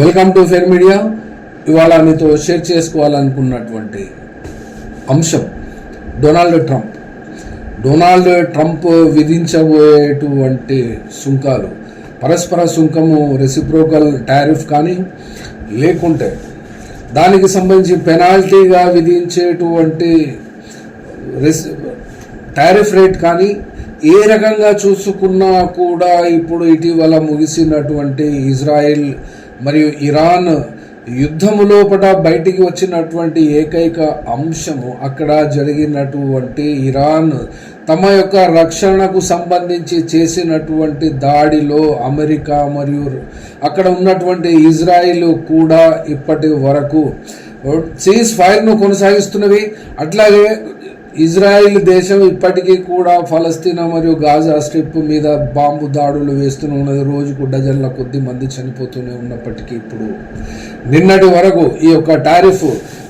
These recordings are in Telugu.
వెల్కమ్ టు ఫెర్ మీడియా ఇవాళ మీతో షేర్ చేసుకోవాలనుకున్నటువంటి అంశం డొనాల్డ్ ట్రంప్ డొనాల్డ్ ట్రంప్ విధించబోయేటువంటి సుంకాలు పరస్పర సుంకము రెసిప్రోకల్ టారిఫ్ కానీ లేకుంటే దానికి సంబంధించి పెనాల్టీగా విధించేటువంటి రెస్ టారిఫ్ రేట్ కానీ ఏ రకంగా చూసుకున్నా కూడా ఇప్పుడు ఇటీవల ముగిసినటువంటి ఇజ్రాయెల్ మరియు ఇరాన్ యుద్ధము లోపల బయటికి వచ్చినటువంటి ఏకైక అంశము అక్కడ జరిగినటువంటి ఇరాన్ తమ యొక్క రక్షణకు సంబంధించి చేసినటువంటి దాడిలో అమెరికా మరియు అక్కడ ఉన్నటువంటి ఇజ్రాయిల్ కూడా ఇప్పటి వరకు సీజ్ ఫైర్ను కొనసాగిస్తున్నవి. అట్లాగే ఇజ్రాయిల్ దేశం ఇప్పటికీ కూడా ఫలస్తీనా మరియు గాజా స్ట్రిప్ మీద బాంబు దాడులు వేస్తూనే ఉన్నది. రోజుకు డజన్ల కొద్ది మంది చనిపోతూనే ఉన్నప్పటికీ ఇప్పుడు. నిన్నటి వరకు ఈ యొక్క టారిఫ్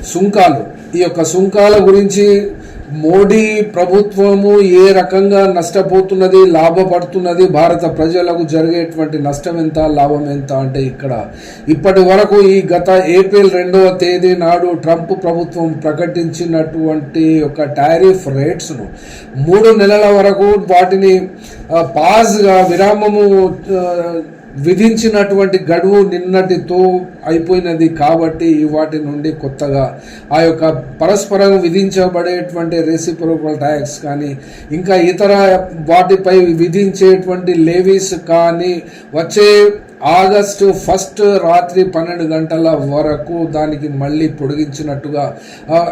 సుంకాలు ఈ యొక్క సుంకాల గురించి మోడీ ప్రభుత్వము ఏ రకంగా నష్టపోతున్నది లాభపడుతున్నది భారత ప్రజలకు జరిగేటువంటి నష్టం ఎంత లాభం ఎంత అంటే ఇక్కడ. ఇప్పటి వరకు ఈ గత ఏప్రిల్ రెండవ తేదీ నాడు ట్రంప్ ప్రభుత్వం ప్రకటించినటువంటి ఒక టారిఫ్ రేట్స్ను మూడు నెలల వరకు వాటిని పాజ్గా విరామము విధించినటువంటి గడువు నిన్నటితో అయిపోయినది కాబట్టి వాటి నుండి కొత్తగా ఆ యొక్క పరస్పరం విధించబడేటువంటి రెసిప్రోకల్ ట్యాక్స్ కానీ ఇంకా ఇతర వాటిపై విధించేటువంటి లేవీస్ కానీ వచ్చే ఆగస్టు ఫస్ట్ రాత్రి పన్నెండు గంటల వరకు దానికి మళ్ళీ పొడిగించినట్టుగా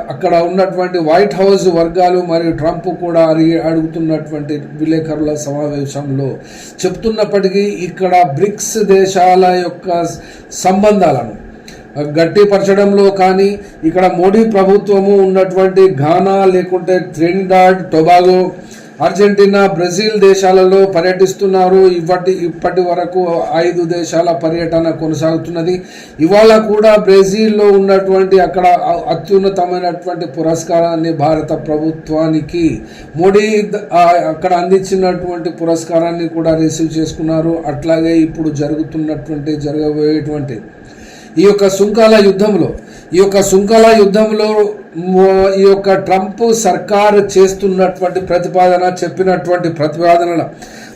అక్కడ ఉన్నటువంటి వైట్ హౌస్ వర్గాలు మరియు ట్రంప్ కూడా అడిగి అడుగుతున్నటువంటి విలేకరుల సమావేశంలో చెప్తున్నప్పటికీ ఇక్కడ బ్రిక్స్ దేశాల యొక్క సంబంధాలను గట్టిపరచడంలో కానీ ఇక్కడ మోడీ ప్రభుత్వము ఉన్నటువంటి ఘానా లేకుంటే ట్రినిడాడ్ టొబాగో అర్జెంటీనా బ్రెజిల్ దేశాలలో పర్యటిస్తున్నారు. ఇప్పటి ఇప్పటి వరకు ఐదు దేశాల పర్యటన కొనసాగుతున్నది. ఇవాళ కూడా బ్రెజిల్లో ఉన్నటువంటి అక్కడ అత్యున్నతమైనటువంటి పురస్కారాన్ని భారత ప్రభుత్వానికి మోడీ అక్కడ అందించినటువంటి పురస్కారాన్ని కూడా రిసీవ్ చేసుకున్నారు. అట్లాగే ఇప్పుడు జరుగుతున్నటువంటి జరగబోయేటువంటి ఈ యొక్క సుంకాల యుద్ధంలో ఈ యొక్క సుంకాల యుద్ధంలో ఈ యొక్క ట్రంప్ సర్కార్ చేస్తున్నటువంటి ప్రతిపాదన చెప్పినటువంటి ప్రతిపాదనల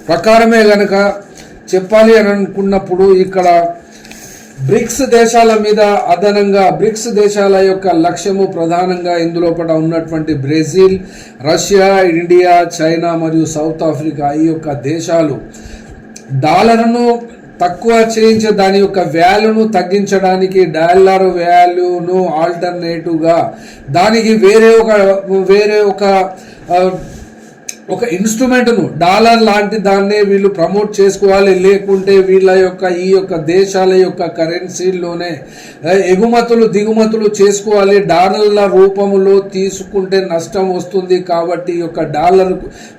ప్రకారమే గనక చెప్పాలి అని అనుకున్నప్పుడు ఇక్కడ బ్రిక్స్ దేశాల మీద అదనంగా బ్రిక్స్ దేశాల యొక్క లక్ష్యము ప్రధానంగా ఇందులో పట ఉన్నటువంటి బ్రెజిల్ రష్యా ఇండియా చైనా మరియు సౌత్ ఆఫ్రికా ఈ యొక్క దేశాలు డాలర్ను తక్కువ చేయించే దాని యొక్క వాల్యూను తగ్గించడానికి డాలర్ వాల్యూను ఆల్టర్నేటివ్గా దానికి వేరే ఒక వేరే ఒక ఒక ఇన్స్ట్రుమెంట్ను డాలర్ లాంటి దాన్నే వీళ్ళు ప్రమోట్ చేసుకోవాలి. లేకుంటే వీళ్ళ యొక్క ఈ యొక్క దేశాల యొక్క కరెన్సీల్లోనే ఎగుమతులు దిగుమతులు చేసుకోవాలి. డాలర్ల రూపంలో తీసుకుంటే నష్టం వస్తుంది కాబట్టి ఈ యొక్క డాలర్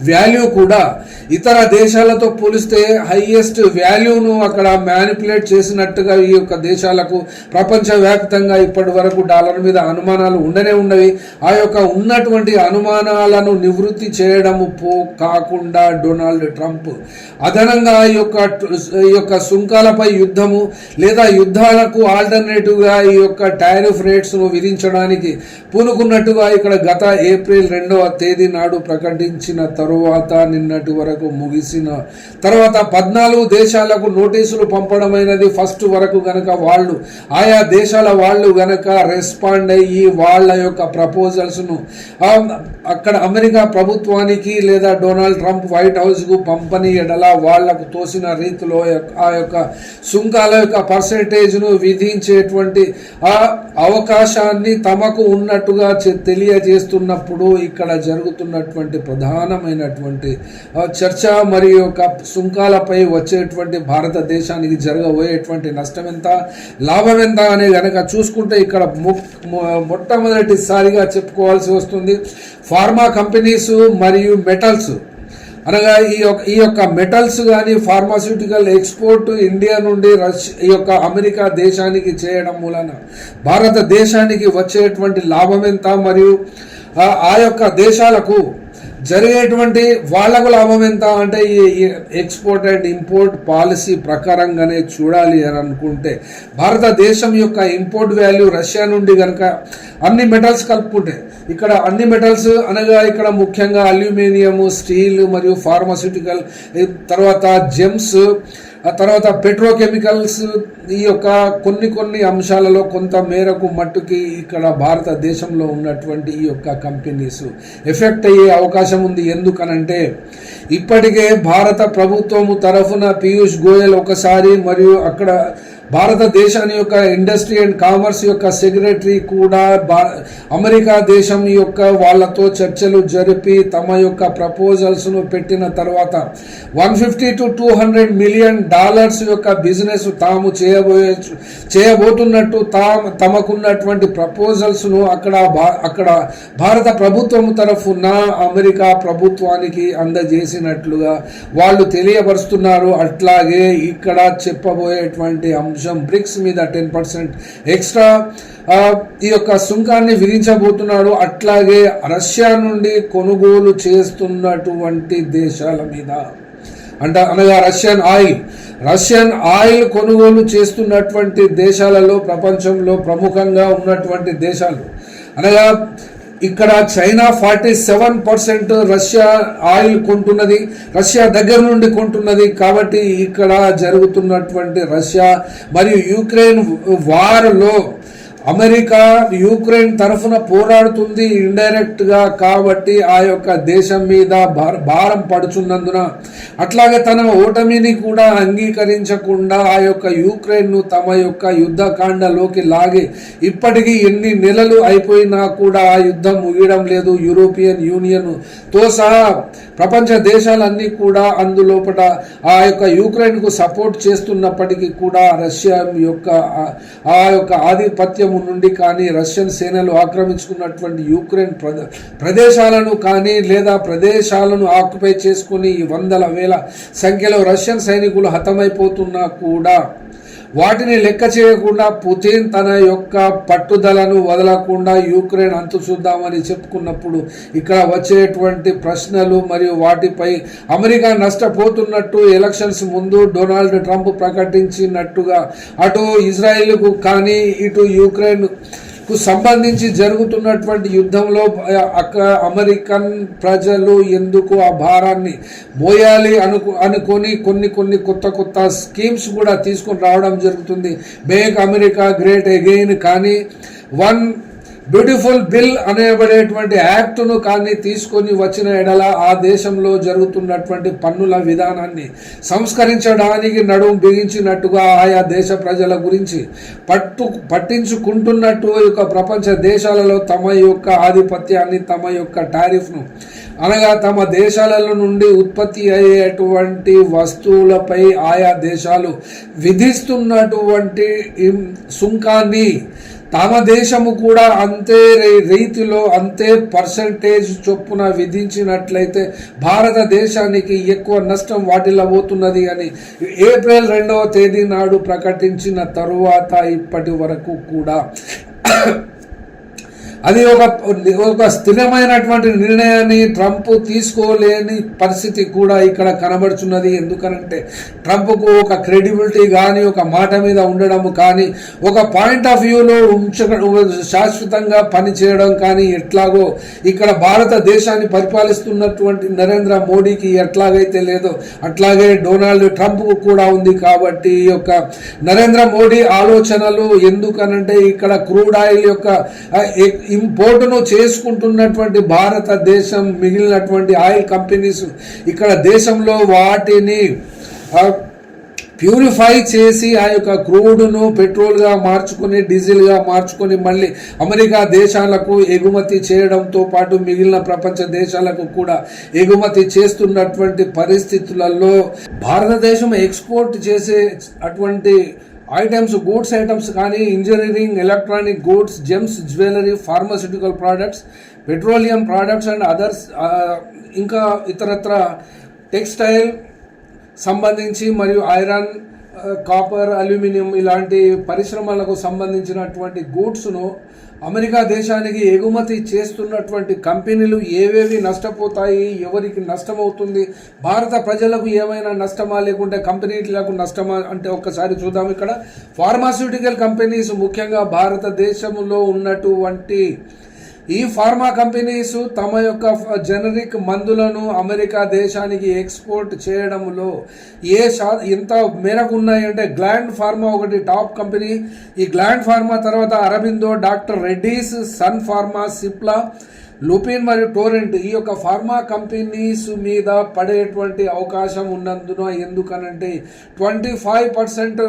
వాల్యూ కూడా ఇతర దేశాలతో పోలిస్తే హైయెస్ట్ వాల్యూను అక్కడ మ్యానిపులేట్ చేసినట్టుగా ఈ యొక్క దేశాలకు ప్రపంచవ్యాప్తంగా ఇప్పటి వరకు డాలర్ మీద అనుమానాలు ఉండనే ఉండవి. ఆ యొక్క ఉన్నటువంటి అనుమానాలను నివృత్తి చేయడము పో కాకుండా డొనాల్డ్ ట్రంప్ అదనంగా ఈ యొక్క ఈ యొక్క సుంకాలపై యుద్ధము లేదా యుద్ధాలకు ఆల్టర్నేటివ్గా ఈ యొక్క టారిఫ్ రేట్స్ను విధించడానికి పూనుకున్నట్టుగా ఇక్కడ గత ఏప్రిల్ రెండవ తేదీ నాడు ప్రకటించిన తరువాత నిన్నటి వరకు ముగిసిన తర్వాత పద్నాలుగు దేశాలకు నోటీసులు పంపడమైనది ఫస్ట్ వరకు గనక వాళ్ళు ఆయా దేశాల వాళ్ళు గనక రెస్పాండ్ అయ్యి వాళ్ళ యొక్క ప్రపోజల్స్ను అక్కడ అమెరికా ప్రభుత్వానికి లేదా డొనాల్డ్ ట్రంప్ వైట్ హౌస్కు పంపని ఎడల వాళ్ళకు తోసిన రీతిలో యొక్క- ఆ యొక్క సుంకాల యొక్క పర్సంటేజ్ను విధించేటువంటి ఆ అవకాశాన్ని తమకు ఉన్నట్టుగా తెలియజేస్తున్నప్పుడు ఇక్కడ జరుగుతున్నటువంటి ప్రధానమైనటువంటి చర్చ మరియు యొక్క సుంకాలపై వచ్చేటువంటి భారతదేశానికి జరగబోయేటువంటి నష్టం ఎంత లాభం ఎంత అనే కనుక చూసుకుంటే ఇక్కడ మొ- మొట్టమొదటిసారిగా చెప్పుకోవాల్సి వస్తుంది. ఫార్మా కంపెనీస్ మరియు మెటల్స్. అనగా ఈ యొక్క ఈ యొక్క మెటల్స్ కానీ ఫార్మాస్యూటికల్ ఎక్స్పోర్ట్ ఇండియా నుండి రష్ ఈ యొక్క అమెరికా దేశానికి చేయడం మూలన భారతదేశానికి వచ్చేటువంటి లాభం ఎంత మరియు ఆ- ఆ యొక్క దేశాలకు జరిగేటువంటి వాళ్ళకు లాభం ఎంత అంటే ఈ ఎక్స్పోర్ట్ అండ్ ఇంపోర్ట్ పాలసీ ప్రకారంగానే చూడాలి అని అనుకుంటే భారతదేశం యొక్క ఇంపోర్ట్ వాల్యూ రష్యా నుండి కనుక అన్ని మెటల్స్ కలుపుకుంటే ఇక్కడ అన్ని మెటల్స్ అనగా ఇక్కడ ముఖ్యంగా అల్యూమినియం స్టీల్ మరియు ఫార్మాస్యూటికల్ తర్వాత జెమ్స్ ఆ తర్వాత పెట్రోకెమికల్స్ ఈ యొక్క కొన్ని కొన్ని అంశాలలో కొంత మేరకు మట్టుకి ఇక్కడ భారతదేశంలో ఉన్నటువంటి ఈ యొక్క కంపెనీస్ ఎఫెక్ట్ అయ్యే అవకాశం ఉంది. ఎందుకనంటే ఇప్పటికే భారత ప్రభుత్వము తరఫున పీయూష్ గోయల్ ఒకసారి మరియు అక్కడ భారతదేశాన్ని యొక్క ఇండస్ట్రీ అండ్ కామర్స్ యొక్క సెక్రటరీ కూడా అమెరికా దేశం యొక్క వాళ్ళతో చర్చలు జరిపి తమ యొక్క ప్రపోజల్స్ను పెట్టిన తర్వాత one fifty to two hundred million dollars యొక్క బిజినెస్ తాము చేయబోయే చేయబోతున్నట్టు తా తమకున్నటువంటి ప్రపోజల్స్ను అక్కడ అక్కడ భారత ప్రభుత్వం తరఫున అమెరికా ప్రభుత్వానికి అందజేసినట్లుగా వాళ్ళు తెలియపరుస్తున్నారు. అట్లాగే ఇక్కడ చెప్పబోయేటువంటి అంశం కొంచెం బ్రిక్స్ మీద టెన్ పర్సెంట్ ఎక్స్ట్రా ఈ యొక్క సుంకాన్ని విధించబోతున్నాడు. అట్లాగే రష్యా నుండి కొనుగోలు చేస్తున్నటువంటి దేశాల మీద. అంటే అనగా రష్యన్ ఆయిల్. రష్యన్ ఆయిల్ కొనుగోలు చేస్తున్నటువంటి దేశాలలో ప్రపంచంలో ప్రముఖంగా ఉన్నటువంటి దేశాలు. అనగా ఇక్కడ China forty seven percent Russia oil కొంటున్నది Russia దగ్గర నుండి కొంటున్నది కాబట్టి ఇక్కడ జరుగుతున్నటువంటి రష్యా మరియు యుక్రెయిన్ వార్లో అమెరికా యూక్రెయిన్ తరఫున పోరాడుతుంది ఇండైరెక్ట్గా కాబట్టి ఆ యొక్క దేశం మీద భారం పడుచున్నందున అట్లాగే తన ఓటమిని కూడా అంగీకరించకుండా ఆ యొక్క యూక్రెయిన్ను తమ యొక్క యుద్ధకాండలోకి లాగి ఇప్పటికీ ఎన్ని నెలలు అయిపోయినా కూడా ఆ యుద్ధం ముగియడం లేదు. యూరోపియన్ యూనియన్తో సహా ప్రపంచ దేశాలన్నీ కూడా అందులోపట ఆ యొక్క యూక్రెయిన్కు సపోర్ట్ చేస్తున్నప్పటికీ కూడా రష్యా యొక్క ఆ యొక్క ఆధిపత్యం ఆధిపత్యము నుండి కానీ రష్యన్ సేనలు ఆక్రమించుకున్నటువంటి యూక్రెయిన్ ప్రదేశాలను కానీ లేదా ప్రదేశాలను ఆక్యుపై చేసుకుని వందల వేల సంఖ్యలో రష్యన్ సైనికులు హతమైపోతున్నా కూడా వాటిని లెక్క చేయకుండా పుతిన్ తన యొక్క పట్టుదలను వదలకుండా యూక్రెయిన్ అంతు చూద్దామని చెప్పుకున్నప్పుడు ఇక్కడ వచ్చేటువంటి ప్రశ్నలు మరియు వాటిపై అమెరికా నష్టపోతున్నట్టు ఎలక్షన్స్ ముందు డొనాల్డ్ ట్రంప్ ప్రకటించినట్టుగా అటు ఇజ్రాయిల్కు కానీ ఇటు యూక్రెయిన్ కు సంబంధించి జరుగుతున్నటువంటి యుద్ధంలో అక్కడ అమెరికన్ ప్రజలు ఎందుకు ఆ భారాన్ని మోయాలి అనుకు అనుకొని కొన్ని కొన్ని కొత్త కొత్త స్కీమ్స్ కూడా తీసుకొని రావడం జరుగుతుంది. మేక్ అమెరికా గ్రేట్ అగెయిన్ కానీ వన్ బ్యూటిఫుల్ బిల్ అనేబడేటువంటి యాక్ట్ను కానీ తీసుకొని వచ్చిన ఎడల ఆ దేశంలో జరుగుతున్నటువంటి పన్నుల విధానాన్ని సంస్కరించడానికి నడుము బిగించినట్టుగా ఆయా దేశ ప్రజల గురించి పట్టు పట్టించుకుంటున్నట్టు యొక్క ప్రపంచ దేశాలలో తమ యొక్క ఆధిపత్యాన్ని తమ యొక్క టారిఫ్ను అనగా తమ దేశాలలో నుండి ఉత్పత్తి అయ్యేటువంటి వస్తువులపై ఆయా దేశాలు విధిస్తున్నటువంటి సుంకాన్ని తమ దేశము కూడా అంతే రీతిలో అంతే పర్సంటేజ్ చొప్పున విధించినట్లయితే భారతదేశానికి ఎక్కువ నష్టం వాటిల్లబోతున్నది అని ఏప్రిల్ రెండవ తేదీ నాడు ప్రకటించిన తరువాత ఇప్పటి వరకు కూడా అది ఒక ఒక స్థిరమైనటువంటి నిర్ణయాన్ని ట్రంప్ తీసుకోలేని పరిస్థితి కూడా ఇక్కడ కనబడుచున్నది. ఎందుకనంటే ట్రంప్కు ఒక క్రెడిబిలిటీ కానీ ఒక మాట మీద ఉండడం కానీ ఒక పాయింట్ ఆఫ్ వ్యూలో ఉంచ శాశ్వతంగా పనిచేయడం కానీ ఎట్లాగో ఇక్కడ భారతదేశాన్ని పరిపాలిస్తున్నటువంటి నరేంద్ర మోడీకి ఎట్లాగైతే లేదో అట్లాగే డొనాల్డ్ ట్రంప్కు కూడా ఉంది కాబట్టి ఈ యొక్క నరేంద్ర మోడీ ఆలోచనలు ఎందుకనంటే ఇక్కడ క్రూడ్ ఆయిల్ యొక్క ఇంపోర్టును చేసుకుంటున్నటువంటి భారతదేశం మిగిలినటువంటి ఆయిల్ కంపెనీస్ ఇక్కడ దేశంలో వాటిని ప్యూరిఫై చేసి ఆ యొక్క క్రూడ్ను పెట్రోల్గా మార్చుకొని డీజిల్గా మార్చుకొని మళ్ళీ అమెరికా దేశాలకు ఎగుమతి చేయడంతో పాటు మిగిలిన ప్రపంచ దేశాలకు కూడా ఎగుమతి చేస్తున్నటువంటి పరిస్థితులలో భారతదేశం ఎక్స్పోర్ట్ చేసే అటువంటి ఐటమ్స్ గూడ్స్ ఐటమ్స్ కానీ engineering electronic goods gems jewellery pharmaceutical products petroleum products and others ఇంకా ఇతరత్ర టెక్స్టైల్ సంబంధించి మరియు ఐరన్ కాపర్ అల్యూమినియం ఇలాంటి పరిశ్రమలకు సంబంధించినటువంటి గూడ్స్ను అమెరికా దేశానికి ఎగుమతి చేస్తున్నటువంటి కంపెనీలు ఏవేవి నష్టపోతాయి ఎవరికి నష్టమవుతుంది భారత ప్రజలకు ఏమైనా నష్టమా లేకుంటే కంపెనీలకు నష్టమా అంటే ఒక్కసారి చూద్దాం ఇక్కడ. ఫార్మాస్యూటికల్ కంపెనీస్ ముఖ్యంగా భారతదేశంలో ఉన్నటువంటి ఈ ఫార్మా కంపెనీస్ తమ యొక్క జనరిక్ మందులను అమెరికా దేశానికి ఎక్స్పోర్ట్ చేయడంలో ఏ శా ఎంత మేరకు ఉన్నాయంటే గ్లాండ్ ఫార్మా ఒకటి టాప్ కంపెనీ. ఈ గ్లాండ్ ఫార్మా తర్వాత Aurobindo doctor Reddy's sun pharma Cipla Lupin మరియు టోరెంట్ ఈ యొక్క ఫార్మా కంపెనీస్ మీద పడేటువంటి అవకాశం ఉన్నందున ఎందుకనంటే ట్వంటీ ఫైవ్ పర్సెంట్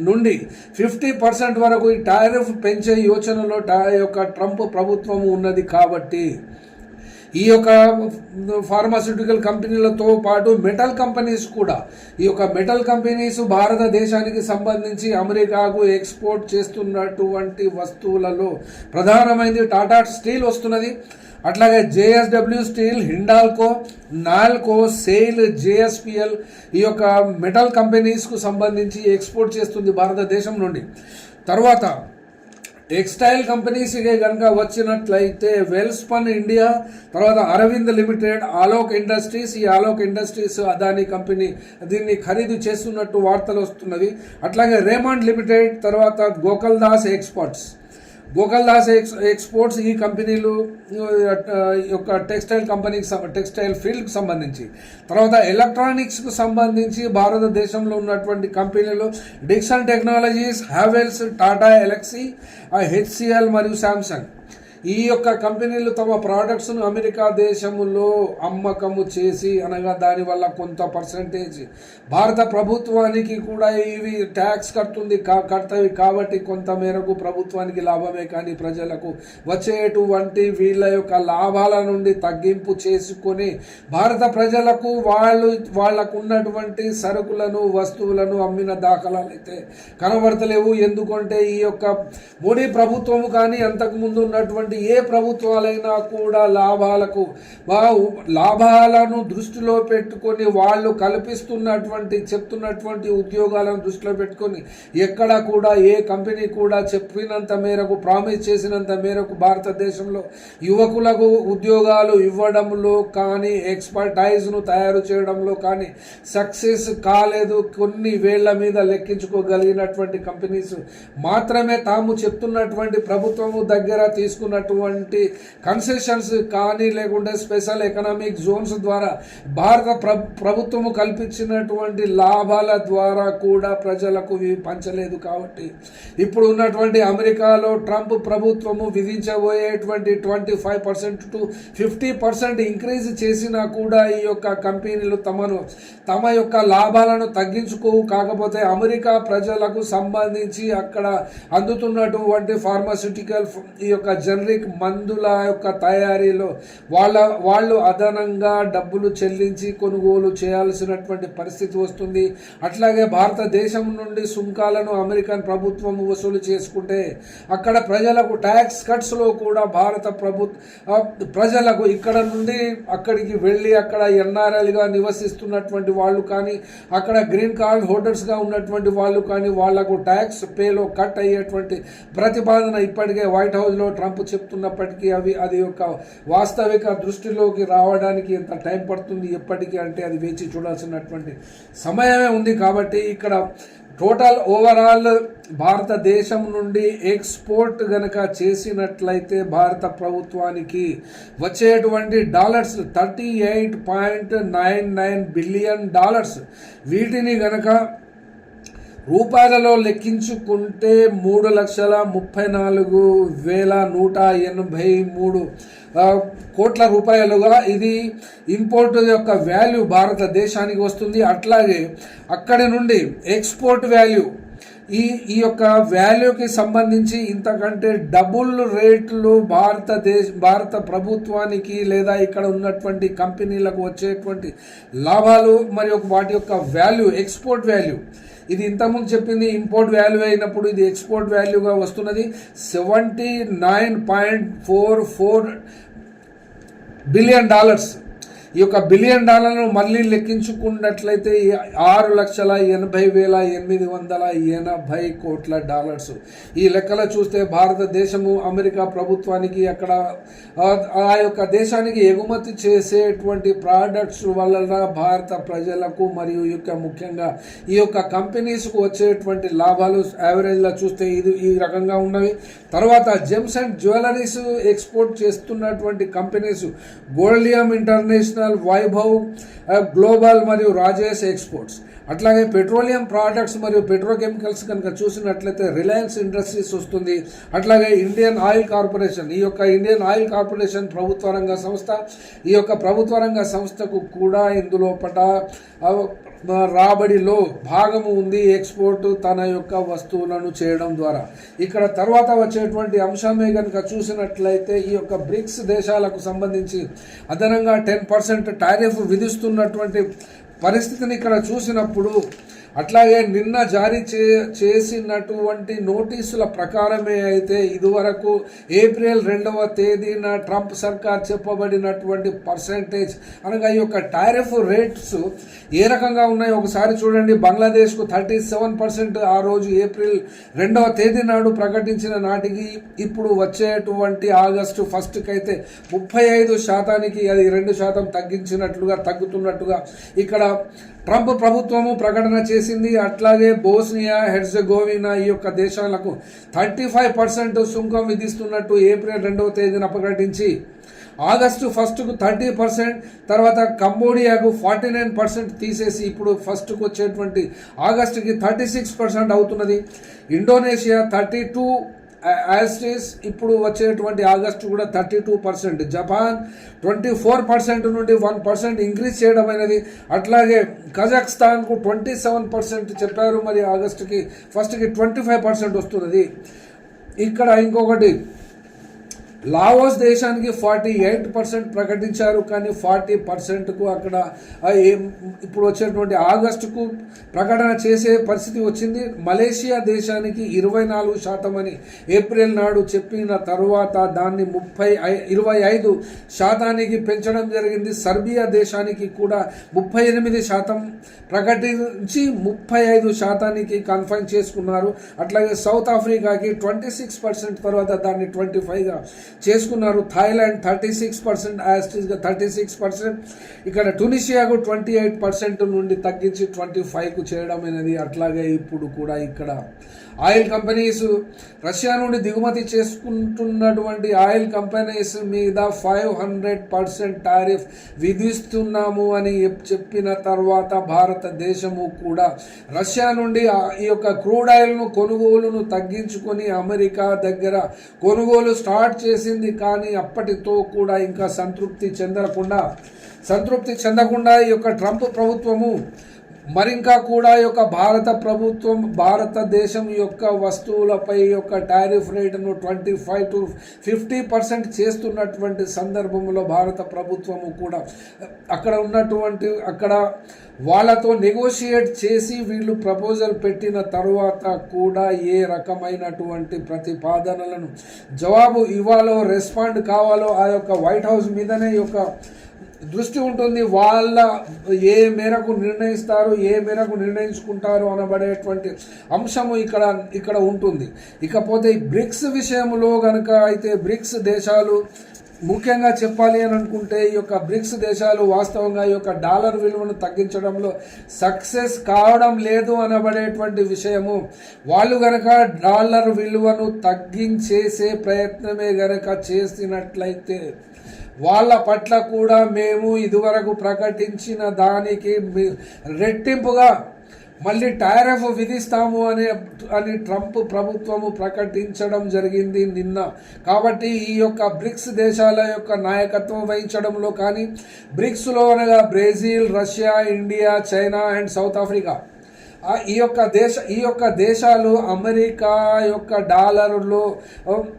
నుండి ఫిఫ్టీ పర్సెంట్ వరకు ఈ టారిఫ్ పెంచే యోచనలో టా యొక్క ట్రంప్ ప్రభుత్వం ఉన్నది కాబట్టి ఈ యొక్క ఫార్మాస్యూటికల్ కంపెనీలతో పాటు మెటల్ కంపెనీస్ కూడా ఈ యొక్క మెటల్ కంపెనీస్ భారతదేశానికి సంబంధించి అమెరికాకు ఎక్స్పోర్ట్ చేస్తున్నటువంటి వస్తువులలో ప్రధానమైనది టాటా స్టీల్ వస్తున్నది. అట్లాగే JSW steel Hindalco Nalco SAIL JSPL ఈ యొక్క మెటల్ కంపెనీస్కు సంబంధించి ఎక్స్పోర్ట్ చేస్తుంది భారతదేశం నుండి. తర్వాత టెక్స్టైల్ కంపెనీస్కి కనుక వచ్చినట్లయితే వెల్స్పన్ ఇండియా తర్వాత అరవింద్ లిమిటెడ్ ఆలోక్ ఇండస్ట్రీస్ ఈ ఆలోక్ ఇండస్ట్రీస్ అదానీ కంపెనీ దీన్ని ఖరీదు చేస్తున్నట్టు వార్తలు వస్తున్నవి. అట్లాగే రేమాండ్ లిమిటెడ్ తర్వాత Gokaldas experts. Gokul Das ex exports ఈ కంపెనీలు యొక్క టెక్స్టైల్ కంపెనీకి టెక్స్టైల్ ఫీల్డ్కి సంబంధించి. తర్వాత ఎలక్ట్రానిక్స్కు సంబంధించి భారతదేశంలో ఉన్నటువంటి కంపెనీలు Dixon technologies Havells Tata ఎలక్సీ HCl మరియు శాంసంగ్. ఈ యొక్క కంపెనీలు తమ ప్రోడక్ట్స్ను అమెరికా దేశంలో అమ్మకము చేసి అనగా దానివల్ల కొంత పర్సంటేజ్ భారత ప్రభుత్వానికి కూడా ఇవి ట్యాక్స్ కడుతుంది కా కడతవి కాబట్టి కొంత మేరకు ప్రభుత్వానికి లాభమే కానీ ప్రజలకు వచ్చేటువంటి వీళ్ళ యొక్క లాభాల నుండి తగ్గింపు చేసుకొని భారత ప్రజలకు వాళ్ళు వాళ్ళకు ఉన్నటువంటి సరుకులను వస్తువులను అమ్మిన దాఖలాలు అయితే కనబడతలేవు. ఎందుకంటే ఈ యొక్క మోడీ ప్రభుత్వము కానీ అంతకుముందు ఉన్నటువంటి ఏ ప్రభుత్వాలైనా కూడా లాభాలకు వా- లాభాలను దృష్టిలో పెట్టుకొని వాళ్ళు కల్పిస్తున్నటువంటి చెప్తున్నటువంటి ఉద్యోగాలను దృష్టిలో పెట్టుకొని ఎక్కడ కూడా ఏ కంపెనీ కూడా చెప్పినంత మేరకు ప్రామిస్ చేసినంత మేరకు భారతదేశంలో యువకులకు ఉద్యోగాలు ఇవ్వడంలో కానీ ఎక్స్పర్టైజ్ను తయారు చేయడంలో కానీ సక్సెస్ కాలేదు కొన్ని వేళ్ళ మీద లెక్కించుకోగలిగినటువంటి కంపెనీస్ మాత్రమే తాము చెప్తున్నటువంటి ప్రభుత్వము దగ్గర తీసుకున్నటువంటి కన్సెషన్స్ కానీ లేకుంటే స్పెషల్ ఎకనామిక్ జోన్స్ ద్వారా భారత ప్రభుత్వము కల్పించినటువంటి లాభాల ద్వారా కూడా ప్రజలకు ఇవి పంచలేదు కాబట్టి ఇప్పుడు ఉన్నటువంటి అమెరికాలో ట్రంప్ ప్రభుత్వము విధించబోయేటువంటి twenty five percent to fifty percent increase చేసినా కూడా ఈ యొక్క కంపెనీలు తమను తమ యొక్క లాభాలను తగ్గించుకోవు. కాకపోతే అమెరికా ప్రజలకు సంబంధించి అక్కడ అందుతున్నటువంటి ఫార్మాస్యూటికల్ ఈ యొక్క జనరిక్ మందుల యొక్క తయారీలో వాళ్ళ వాళ్ళు అదనంగా డబ్బులు చెల్లించి కొనుగోలు చేయాల్సినటువంటి పరిస్థితి వస్తుంది. అట్లాగే భారతదేశం నుండి సుంకాలను అమెరికన్ ప్రభుత్వం వసూలు చేసుకుంటే అక్కడ ప్రజలకు ట్యాక్స్ కట్స్లో కూడా భారత ప్రభుత్వ ప్రజలకు ఇక్కడ నుండి అక్కడికి వెళ్ళి అక్కడ ఎన్ఆర్ఎల్గా నివసిస్తున్నటువంటి వాళ్ళు కానీ అక్కడ గ్రీన్ కార్డ్ హోల్డర్స్గా ఉన్నటువంటి వాళ్ళు కానీ వాళ్ళకు ట్యాక్స్ పేలో కట్ అయ్యేటువంటి ప్రతిపాదన ఇప్పటికే వైట్ హౌస్లో ట్రంప్ చెప్తున్నప్పటికీ అవి అది యొక్క వాస్తవిక దృష్టిలోకి రావడానికి ఎంత టైం పడుతుంది ఎప్పటికీ అంటే అది వేచి చూడాల్సినటువంటి సమయమే ఉంది కాబట్టి ఇక్కడ టోటల్ ఓవరాల్ భారతదేశం నుండి ఎక్స్పోర్ట్ గనక చేసినట్లయితే భారత ప్రభుత్వానికి వచ్చేటువంటి dollars thirty eight point nine nine billion dollars. వీటిని గనక రూపాయలలో లెక్కించుకుంటే మూడు లక్షల ముప్పై నాలుగు వేల నూట ఎనభై మూడు కోట్ల రూపాయలుగా ఇది ఇంపోర్ట్ యొక్క వాల్యూ భారతదేశానికి వస్తుంది. అట్లాగే అక్కడి నుండి ఎక్స్పోర్ట్ వాల్యూ ఈ ఈ యొక్క వాల్యూకి సంబంధించి ఇంతకంటే డబుల్ రేట్లు భారతదేశ భారత ప్రభుత్వానికి లేదా ఇక్కడ ఉన్నటువంటి కంపెనీలకు వచ్చేటువంటి లాభాలు మరియు వాటి యొక్క వాల్యూ ఎక్స్పోర్ట్ వాల్యూ ఇది ఇంతకుముందు చెప్పింది ఇంపోర్ట్ వాల్యూ అయినప్పుడు ఇది ఎక్స్పోర్ట్ వాల్యూగా వస్తున్నది seventy nine point four four billion dollars ఈ యొక్క బిలియన్ డాలర్లను మళ్ళీ లెక్కించుకున్నట్లయితే ఆరు లక్షల ఎనభై వేల ఎనిమిది వందల ఎనభై కోట్ల డాలర్స్. ఈ లెక్కలు చూస్తే భారతదేశము అమెరికా ప్రభుత్వానికి అక్కడ ఆ- యొక్క దేశానికి ఎగుమతి చేసేటువంటి ప్రోడక్ట్స్ వలన భారత ప్రజలకు మరియు ఈ యొక్క ముఖ్యంగా ఈ యొక్క కంపెనీస్కు వచ్చేటువంటి లాభాలు యావరేజ్లో చూస్తే ఇది ఈ రకంగా ఉన్నవి. తర్వాత జెమ్స్ అండ్ జ్యువెలరీస్ ఎక్స్పోర్ట్ చేస్తున్నటువంటి కంపెనీస్ గోల్డియం ఇంటర్నేషనల్ వైభవ్ గ్లోబల్ uh, మరియు రాజేష్ ఎక్స్పోర్ట్స్ అట్లాగే పెట్రోలియం ప్రోడక్ట్స్ మరియు పెట్రోకెమికల్స్ కనుక చూసినట్లయితే రిలయన్స్ ఇండస్ట్రీస్ వస్తుంది. అట్లాగే ఇండియన్ ఆయిల్ కార్పొరేషన్ ఈ యొక్క ఇండియన్ ఆయిల్ కార్పొరేషన్ ప్రభుత్వ రంగ సంస్థ ఈ యొక్క ప్రభుత్వ రంగ సంస్థకు కూడా ఇందులో పట రాబడిలో భాగము ఉంది ఎక్స్పోర్ట్ తన యొక్క వస్తువులను చేయడం ద్వారా. ఇక్కడ తర్వాత వచ్చేటువంటి అంశమే కనుక చూసినట్లయితే ఈ యొక్క బ్రిక్స్ దేశాలకు సంబంధించి అదనంగా టెన్ పర్సెంట్ టారిఫ్ విధిస్తున్నటువంటి పరిస్థితిని ఇక్కడ చూసినప్పుడు అట్లాగే నిన్న జారీ చే చేసినటువంటి నోటీసుల ప్రకారమే అయితే ఇదివరకు ఏప్రిల్ రెండవ తేదీన ట్రంప్ సర్కార్ చెప్పబడినటువంటి పర్సంటేజ్ అనగా ఈ యొక్క టారిఫ్ రేట్స్ ఏ రకంగా ఉన్నాయో ఒకసారి చూడండి. బంగ్లాదేశ్కు థర్టీ సెవెన్ పర్సెంట్ ఆ రోజు ఏప్రిల్ రెండవ తేదీ నాడు ప్రకటించిన నాటికి ఇప్పుడు వచ్చేటువంటి ఆగస్టు ఫస్ట్కి అయితే ముప్పై ఐదు శాతానికి అది రెండు శాతం తగ్గించినట్లుగా తగ్గుతున్నట్టుగా ఇక్కడ ట్రంప్ ప్రభుత్వము ప్రకటన చేసింది అట్లాగే బోస్నియా హెర్జగోవినా ఈ యొక్క దేశాలకు థర్టీ ఫైవ్ పర్సెంట్ సుంకం విధిస్తున్నట్టు ఏప్రిల్ రెండవ తేదీన ప్రకటించి ఆగస్టు ఫస్ట్కు థర్టీ పర్సెంట్ తర్వాత కంబోడియాకు ఫార్టీ నైన్ పర్సెంట్ తీసేసి ఇప్పుడు ఫస్ట్కు వచ్చేటువంటి ఆగస్టుకి థర్టీ సిక్స్ పర్సెంట్ అవుతున్నది. ఇండోనేషియా థర్టీ టూ యాస్టీస్ ఇప్పుడు వచ్చేటువంటి ఆగస్టు కూడా thirty two percent. Japan twenty four percent నుండి వన్ పర్సెంట్ ఇంక్రీజ్ చేయడం అనేది అట్లాగే కజాఖ్స్తాన్కు ట్వంటీ సెవెన్ పర్సెంట్ చెప్పారు. మరి ఆగస్టుకి ఫస్ట్కి ట్వంటీ ఫైవ్ పర్సెంట్ వస్తున్నది. ఇక్కడ ఇంకొకటి లావోస్ దేశానికి ఫార్టీ ఎయిట్ పర్సెంట్ ప్రకటించారు కానీ ఫార్టీ పర్సెంట్కు అక్కడ ఇప్పుడు వచ్చేటువంటి ఆగస్టుకు ప్రకటన చేసే పరిస్థితి వచ్చింది. మలేషియా దేశానికి ఇరవై నాలుగు శాతం అని ఏప్రిల్ నాడు చెప్పిన తర్వాత దాన్ని ముప్పై ఇరవై ఐదు శాతానికి పెంచడం జరిగింది. సర్బియా దేశానికి కూడా ముప్పై ఎనిమిది శాతం ప్రకటించి ముప్పై ఐదు శాతానికి కన్ఫైన్ చేసుకున్నారు. అట్లాగే సౌత్ ఆఫ్రికాకి ట్వంటీ సిక్స్ పర్సెంట్ తర్వాత దాన్ని ట్వంటీ ఫైవ్గా చేసుకున్నారు. థాయిలాండ్ థర్టీ సిక్స్ పర్సెంట్ యాస్టీస్గా థర్టీ సిక్స్ పర్సెంట్. ఇక్కడ టునిషియాకు ట్వంటీ ఎయిట్ పర్సెంట్ నుండి తగ్గించి ట్వంటీ ఫైవ్కు చేయడం అనేది అట్లాగే ఇప్పుడు కూడా ఇక్కడ ఆయిల్ కంపెనీస్ రష్యా నుండి దిగుమతి చేసుకుంటున్నటువంటి ఆయిల్ కంపెనీస్ మీద ఫైవ్ హండ్రెడ్ పర్సెంట్ టారిఫ్ విధిస్తున్నాము అని చెప్పిన తర్వాత భారతదేశము కూడా రష్యా నుండి ఈ యొక్క క్రూడ్ ఆయిల్ను కొనుగోలును తగ్గించుకొని అమెరికా దగ్గర కొనుగోలు స్టార్ట్ చేసింది. కానీ అప్పటితో కూడా ఇంకా సంతృప్తి చెందకుండా సంతృప్తి చెందకుండా ఈ యొక్క ట్రంప్ ప్రభుత్వము మరింకా కూడా ఈ యొక్క భారత ప్రభుత్వం భారతదేశం యొక్క వస్తువులపై యొక్క టారిఫ్ రేటును twenty five to fifty percent చేస్తున్నటువంటి సందర్భంలో భారత ప్రభుత్వము కూడా అక్కడ ఉన్నటువంటి అక్కడ వాళ్ళతో నెగోషియేట్ చేసి వీళ్ళు ప్రపోజల్ పెట్టిన తరువాత కూడా ఏ రకమైనటువంటి ప్రతిపాదనలను జవాబు ఇవ్వాలో రెస్పాండ్ కావాలో ఆ యొక్క వైట్ హౌస్ మీదనే యొక్క దృష్టి ఉంటుంది వాళ్ళ ఏ మేరకు నిర్ణయిస్తారు ఏ మేరకు నిర్ణయించుకుంటారు అనబడేటువంటి అంశము ఇక్కడ ఇక్కడ ఉంటుంది. ఇకపోతే బ్రిక్స్ విషయంలో కనుక అయితే బ్రిక్స్ దేశాలు ముఖ్యంగా చెప్పాలి అని అనుకుంటే ఈ యొక్క బ్రిక్స్ దేశాలు వాస్తవంగా ఈ యొక్క డాలర్ విలువను తగ్గించడంలో సక్సెస్ కావడం లేదు అనబడేటువంటి విషయము. వాళ్ళు గనక డాలర్ విలువను తగ్గించేసే ప్రయత్నమే గనక చేసినట్లయితే వాళ్ళ పట్ల కూడా మేము ఇదివరకు ప్రకటించిన దానికి మీ- రెట్టింపుగా మళ్ళీ టారెఫ్ విధిస్తాము అనే అని ట్రంప్ ప్రభుత్వము ప్రకటించడం జరిగింది నిన్న. కాబట్టి ఈ యొక్క బ్రిక్స్ దేశాల యొక్క నాయకత్వం వహించడంలో కానీ బ్రిక్స్లో అనగా Brazil Russia India China and South Africa ఈ యొక్క దేశ ఈ యొక్క దేశాలు అమెరికా యొక్క డాలర్లు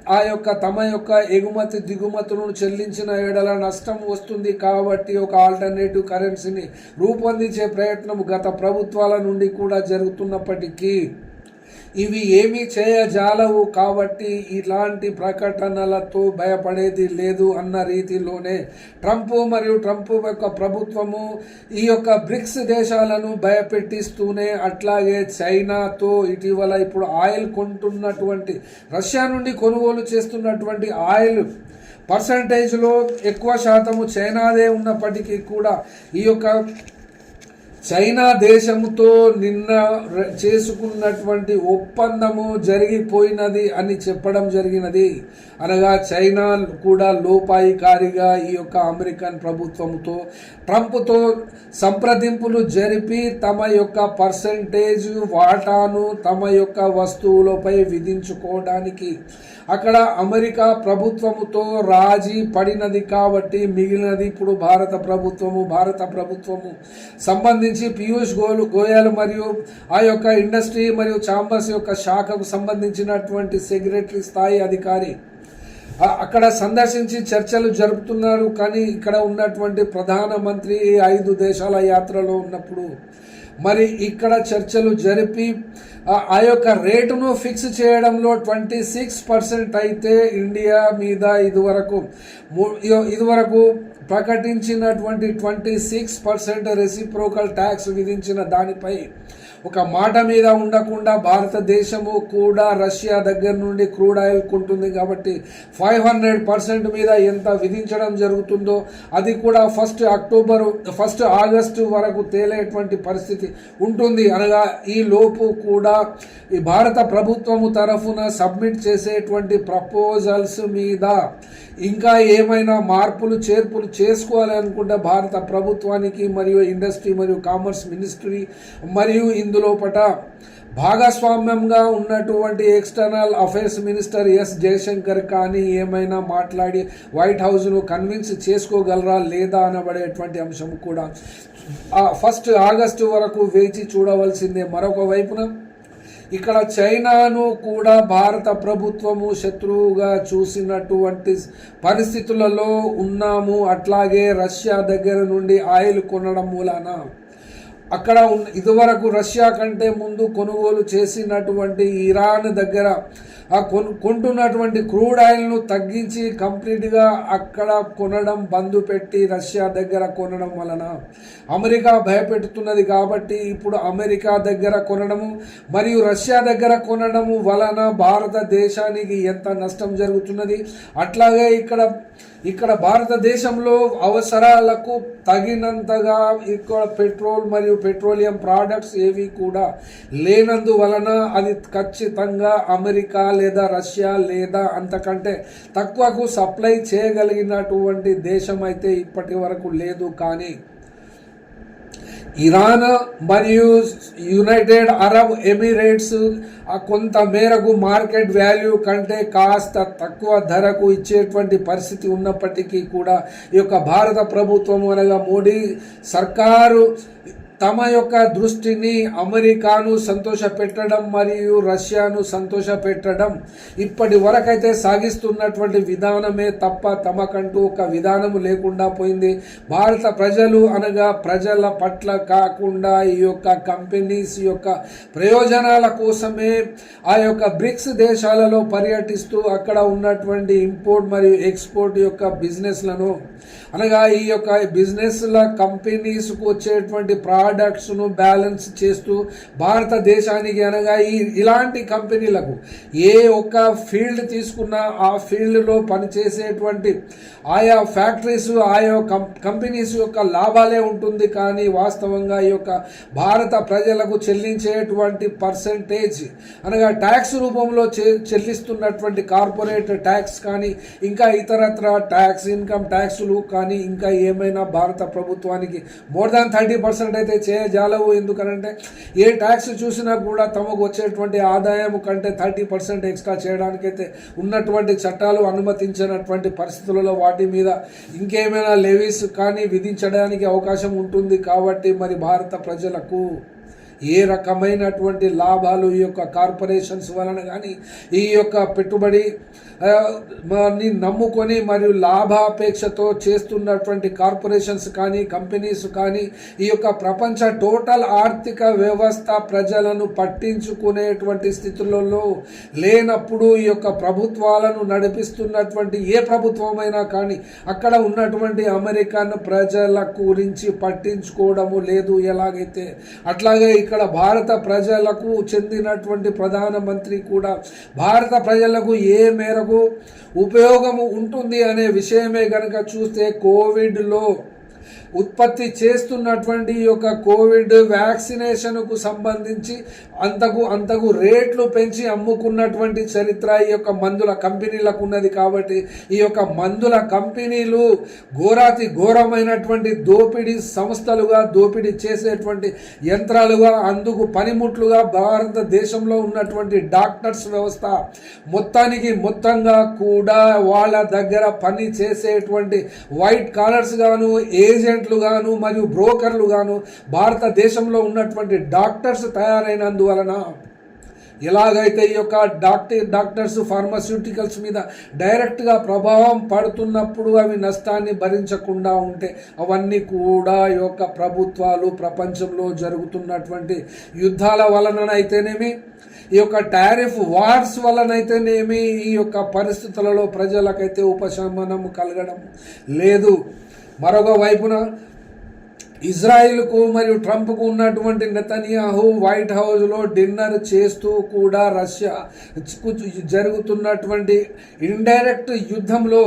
ఆ యొక్క తమ యొక్క ఎగుమతి దిగుమతులను చెల్లించిన ఏడల నష్టం వస్తుంది కాబట్టి ఒక ఆల్టర్నేటివ్ కరెన్సీని రూపొందించే ప్రయత్నం గత ప్రభుత్వాల నుండి కూడా జరుగుతున్నప్పటికీ. ఇవి ఏమీ చేయజాలవు కాబట్టి ఇలాంటి ప్రకటనలతో భయపడేది లేదు అన్న రీతిలోనే ట్రంప్ మరియు ట్రంప్ యొక్క ప్రభుత్వము ఈ యొక్క బ్రిక్స్ దేశాలను భయపెట్టిస్తూనే అట్లాగే చైనాతో ఇటీవల ఇప్పుడు ఆయిల్ కొంటున్నటువంటి రష్యా నుండి కొనుగోలు చేస్తున్నటువంటి ఆయిల్ పర్సంటేజ్లో ఎక్కువ శాతము చైనాదే ఉన్నప్పటికీ కూడా ఈ యొక్క చైనా దేశముతో నిన్న చేసుకున్నటువంటి ఒప్పందము జరిగిపోయినది అని చెప్పడం జరిగినది. అనగా చైనా కూడా లోపాయికారిగా ఈ యొక్క అమెరికన్ ప్రభుత్వంతో ట్రంప్తో సంప్రదింపులు జరిపి తమ యొక్క పర్సంటేజ్ వాటాను తమ యొక్క వస్తువులపై విధించుకోవడానికి అక్కడ అమెరికా ప్రభుత్వముతో రాజీ పడినది కాబట్టి మిగిలినది ఇప్పుడు భారత ప్రభుత్వము భారత ప్రభుత్వము సంబంధించి పీయూష్ గోలు గోయల్ మరియు ఆ యొక్క ఇండస్ట్రీ మరియు ఛాంబర్స్ యొక్క శాఖకు సంబంధించినటువంటి సెక్రటరీ స్థాయి అధికారి. అక్కడ సందర్శించి చర్చలు జరుపుతున్నారు. కానీ ఇక్కడ ఉన్నటువంటి ప్రధానమంత్రి ఐదు దేశాల యాత్రలో ఉన్నప్పుడు మరి ఇక్కడ చర్చలు జరిపి ఆ- యొక్క రేటును ఫిక్స్ చేయడంలో ట్వంటీ సిక్స్ పర్సెంట్ అయితే ఇండియా మీద ఇదివరకు ము- ఇదివరకు ప్రకటించినటువంటి twenty six percent reciprocal tax విధించిన దానిపై ఒక మాట మీద ఉండకుండా భారతదేశము కూడా రష్యా దగ్గర నుండి క్రూడ్ ఆయిల్ కొంటుంది కాబట్టి ఫైవ్ హండ్రెడ్ పర్సెంట్ మీద ఎంత విధించడం జరుగుతుందో అది కూడా ఫస్ట్ అక్టోబర్ ఫస్ట్ ఆగస్టు వరకు తేలేటువంటి పరిస్థితి ఉంటుంది. అనగా ఈ లోపు కూడా ఈ భారత ప్రభుత్వము తరఫున సబ్మిట్ చేసేటువంటి ప్రపోజల్స్ మీద ఇంకా ఏమైనా మార్పులు చేర్పులు చేసుకోవాలి అనుకుంటే భారత ప్రభుత్వానికి మరియు ఇండస్ట్రీ మరియు కామర్స్ మినిస్ట్రీ మరియు ఇందులోపట భాగస్వామ్యంగా ఉన్నటువంటి external affairs minister S Jaishankar కానీ ఏమైనా మాట్లాడి వైట్ హౌస్ను కన్విన్స్ చేసుకోగలరా లేదా అనబడేటువంటి అంశం కూడా ఫస్ట్ ఆగస్టు వరకు వేచి చూడవలసిందే. మరొక వైపున ఇక్కడ చైనాను కూడా భారత ప్రభుత్వము శత్రువుగా చూసినటువంటి పరిస్థితులలో ఉన్నాము. అట్లాగే రష్యా దగ్గర నుండి ఆయిల్ కొనడం మూలాన అక్కడ ఉన్న ఇదివరకు రష్యా కంటే ముందు కొనుగోలు చేసినటువంటి ఇరాన్ దగ్గర ఆ కొను కొంటున్నటువంటి క్రూడ్ ఆయిల్ను తగ్గించి కంప్లీట్గా అక్కడ కొనడం బంద్ పెట్టి రష్యా దగ్గర కొనడం వలన అమెరికా భయపెడుతున్నది కాబట్టి ఇప్పుడు అమెరికా దగ్గర కొనడము మరియు రష్యా దగ్గర కొనడము వలన భారతదేశానికి ఎంత నష్టం జరుగుతున్నది. అట్లాగే ఇక్కడ ఇక్కడ భారతదేశంలో అవసరాలకు తగినంతగా ఇక్కడ పెట్రోల్ మరియు పెట్రోలియం ప్రోడక్ట్స్ ఏవి కూడా లేనందువలన అది ఖచ్చితంగా అమెరికా లేదా రష్యా లేదా అంతకంటే తక్కువకు సప్లై చేయగలిగినటువంటి దేశం అయితే ఇప్పటి వరకు లేదు కానీ ఇరాన్ మరియు యునైటెడ్ అరబ్ ఎమిరేట్స్ ఆ కొంత మేరకు మార్కెట్ వాల్యూ కంటే కాస్త తక్కువ ధరకు ఇచ్చేటువంటి పరిస్థితి ఉన్నప్పటికీ కూడా ఈ యొక్క భారత ప్రభుత్వం అనగా మోడీ సర్కారు తమ యొక్క దృష్టిని అమెరికాను సంతోషపెట్టడం మరియు రష్యాను సంతోషపెట్టడం ఇప్పటి వరకైతే సాగిస్తున్నటువంటి విధానమే తప్ప తమకంటూ ఒక విధానము లేకుండా పోయింది. భారత ప్రజలు అనగా ప్రజల పట్ల కాకుండా ఈ యొక్క కంపెనీస్ యొక్క ప్రయోజనాల కోసమే ఆ యొక్క బ్రిక్స్ దేశాలలో పర్యటిస్తూ అక్కడ ఉన్నటువంటి ఇంపోర్ట్ మరియు ఎక్స్పోర్ట్ యొక్క బిజినెస్లను అనగా ఈ యొక్క బిజినెస్ల కంపెనీస్కు వచ్చేటువంటి ప్రోడక్ట్స్ను బ్యాలెన్స్ చేస్తూ భారతదేశానికి అనగా ఈ ఇలాంటి కంపెనీలకు ఏ ఒక్క ఫీల్డ్ తీసుకున్నా ఆ ఫీల్డ్లో పనిచేసేటువంటి ఆయా ఫ్యాక్టరీస్ ఆయా కంపెనీస్ యొక్క లాభాలే ఉంటుంది. కానీ వాస్తవంగా ఈ యొక్క భారత ప్రజలకు చెల్లించేటువంటి పర్సంటేజ్ అనగా ట్యాక్స్ రూపంలో చె- చెల్లిస్తున్నటువంటి కార్పొరేట్ ట్యాక్స్ కానీ ఇంకా ఇతరత్ర ట్యాక్స్ ఇన్కమ్ ట్యాక్సులు కానీ కానీ ఇంకా ఏమైనా భారత ప్రభుత్వానికి మోర్ దాన్ థర్టీ పర్సెంట్ అయితే చేయజాలవు. ఎందుకనంటే ఏ ట్యాక్స్ చూసినా కూడా తమకు వచ్చేటువంటి ఆదాయం కంటే థర్టీ పర్సెంట్ ఎక్స్ట్రా చేయడానికైతే ఉన్నటువంటి చట్టాలు అనుమతించినటువంటి పరిస్థితులలో వాటి మీద ఇంకేమైనా లెవీస్ కానీ విధించడానికి అవకాశం ఉంటుంది కాబట్టి మరి భారత ప్రజలకు ఏ రకమైనటువంటి లాభాలు ఈ యొక్క కార్పొరేషన్స్ వలన కానీ ఈ యొక్క పెట్టుబడి ని నమ్ముకొని మరియు లాభాపేక్షతో చేస్తున్నటువంటి కార్పొరేషన్స్ కానీ కంపెనీస్ కానీ ఈ యొక్క ప్రపంచ టోటల్ ఆర్థిక వ్యవస్థ ప్రజలను పట్టించుకునేటువంటి స్థితులలో లేనప్పుడు ఈ యొక్క ప్రభుత్వాలను నడిపిస్తున్నటువంటి ఏ ప్రభుత్వమైనా కానీ అక్కడ ఉన్నటువంటి అమెరికన్ ప్రజల గురించి పట్టించుకోవడము లేదు ఎలాగైతే. అట్లాగే ఇక్కడ ఇక్కడ భారత ప్రజలకు చెందినటువంటి ప్రధానమంత్రి కూడా భారత ప్రజలకు ఏ మేరకు ఉపయోగము ఉంటుంది అనే విషయమే కనుక చూస్తే కోవిడ్లో ఉత్పత్తి చేస్తున్నటువంటి ఈ యొక్క కోవిడ్ వ్యాక్సినేషన్కు సంబంధించి అంతకు అంతకు రేట్లు పెంచి అమ్ముకున్నటువంటి చరిత్ర ఈ యొక్క మందుల కంపెనీలకు ఉన్నది కాబట్టి ఈ యొక్క మందుల కంపెనీలు ఘోరాతి ఘోరమైనటువంటి దోపిడీ సంస్థలుగా దోపిడీ చేసేటువంటి యంత్రాలుగా అందుకు పనిముట్లుగా భారతదేశంలో ఉన్నటువంటి డాక్టర్స్ వ్యవస్థ మొత్తానికి మొత్తంగా కూడా వాళ్ళ దగ్గర పని చేసేటువంటి వైట్ కాలర్స్ గాను ఏజెంట్లు గాను మరియు బ్రోకర్లు గాను భారతదేశంలో ఉన్నటువంటి డాక్టర్స్ తయారైనందువలన ఎలాగైతే ఈ యొక్క డాక్టర్ డాక్టర్స్ ఫార్మాస్యూటికల్స్ మీద డైరెక్ట్గా ప్రభావం పడుతున్నప్పుడు అవి నష్టాన్ని భరించకుండా ఉంటే అవన్నీ కూడా ఈ యొక్క ప్రభుత్వాలు ప్రపంచంలో జరుగుతున్నటువంటి యుద్ధాల వలననైతేనేమి ఈ యొక్క టారిఫ్ వార్స్ వలనైతేనేమి ఈ యొక్క పరిస్థితులలో ప్రజలకైతే ఉపశమనం కలగడం లేదు. మరొక వైపున ఇజ్రాయిల్కు మరియు ట్రంప్కు ఉన్నటువంటి నెతన్యాహు వైట్ హౌస్లో డిన్నర్ చేస్తూ కూడా రష్యా జరుగుతున్నటువంటి ఇండైరెక్ట్ యుద్ధంలో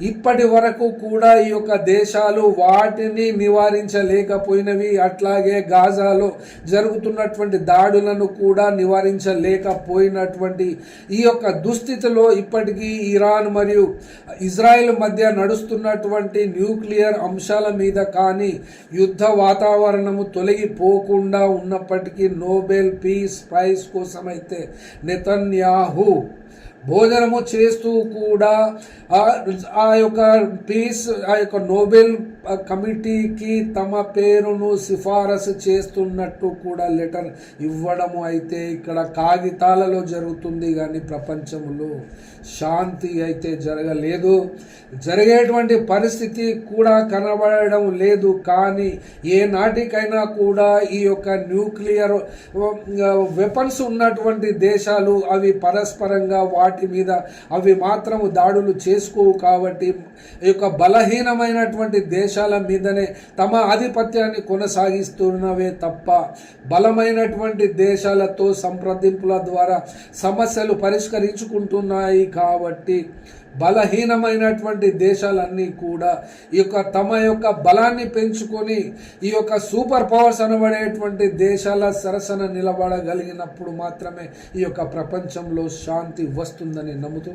ఇప్పటి వరకు కూడా ఈ యొక్క దేశాలు వాటిని నివారించలేకపోయినవి. అట్లాగే గాజాలో జరుగుతున్నటువంటి దాడులను కూడా నివారించలేకపోయినటువంటి ఈ యొక్క దుస్థితిలో ఇప్పటికీ ఇరాన్ మరియు ఇజ్రాయెల్ మధ్య నడుస్తున్నటువంటి న్యూక్లియర్ అంశాల మీద కానీ యుద్ధ వాతావరణము తొలగిపోకుండా ఉన్నప్పటికీ నోబెల్ పీస్ ప్రైజ్ కోసమైతే నెతన్యాహు భోజనము చేస్తూ కూడా ఆ- ఆ యొక్క పీస్ ఆ యొక్క నోబెల్ కమిటీకి తమ పేరును సిఫారసు చేస్తున్నట్టు కూడా లెటర్ ఇవ్వడము అయితే ఇక్కడ కాగితాలలో జరుగుతుంది కానీ ప్రపంచంలో శాంతి అయితే జరగలేదు. జరిగేటువంటి పరిస్థితి కూడా కనబడడం లేదు. కానీ ఏ నాటికైనా కూడా ఈ యొక్క న్యూక్లియర్ వెపన్స్ ఉన్నటువంటి దేశాలు అవి పరస్పరంగా వాటి మీద అవి మాత్రము దాడులు చేసుకోవు కాబట్టి ఈ యొక్క బలహీనమైనటువంటి దేశాల మీదనే తమ ఆధిపత్యాన్ని కొనసాగిస్తున్నవే తప్ప బలమైనటువంటి దేశాలతో సంప్రదింపుల ద్వారా సమస్యలు పరిష్కరించుకుంటున్నాయి కాబట్టి బలహీనమైనటువంటి దేశాలన్నీ కూడా ఈ యొక్క తమ యొక్క బలాన్ని పెంచుకొని ఈ యొక్క సూపర్ పవర్స్ అనబడేటువంటి దేశాల సరసన నిలబడగలిగినప్పుడు మాత్రమే ఈ యొక్క ప్రపంచంలో శాంతి వస్తుందని నమ్ముతూ